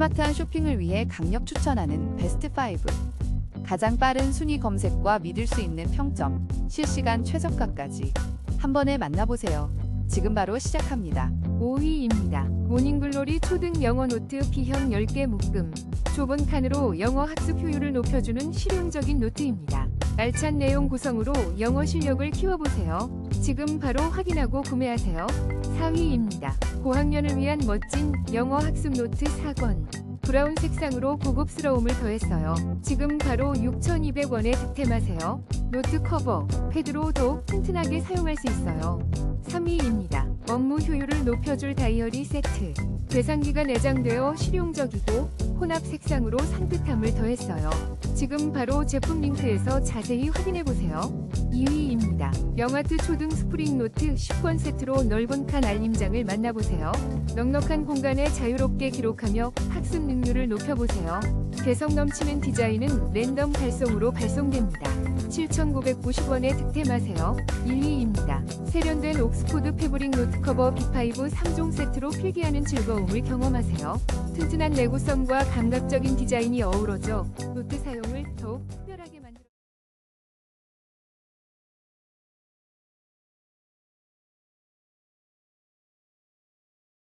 스마트한 쇼핑을 위해 강력 추천하는 베스트 5. 가장 빠른 순위 검색과 믿을 수 있는 평점, 실시간 최저가까지 한 번에 만나보세요. 지금 바로 시작합니다. 5위입니다. 모닝글로리 초등 영어 노트 B형 10개 묶음. 좁은 칸으로 영어 학습 효율을 높여주는 실용적인 노트입니다. 알찬 내용 구성으로 영어 실력을 키워보세요. 지금 바로 확인하고 구매하세요. 4위입니다. 고학년을 위한 멋진 영어 학습 노트 4권. 브라운 색상으로 고급스러움을 더했어요. 지금 바로 6,200원에 득템하세요. 노트 커버, 패드로 더욱 튼튼하게 사용할 수 있어요. 3위입니다. 업무 효율을 높여줄 다이어리 세트. 계산기가 내장되어 실용적이고 혼합 색상으로 산뜻함을 더했어요. 지금 바로 제품 링크에서 자세히 확인해보세요. 2위입니다. 영아트 초등 스프링 노트 10권 세트로 넓은 칸 알림장을 만나보세요. 넉넉한 공간에 자유롭게 기록하며 학습 능률을 높여보세요. 개성 넘치는 디자인은 랜덤 발송으로 발송됩니다. 7,990원에 득템하세요. 1위입니다. 옥스포드 패브릭 노트 커버 B5 3종 세트로 필기하는 즐거움을 경험하세요. 튼튼한 내구성과 감각적인 디자인이 어우러져 노트 사용을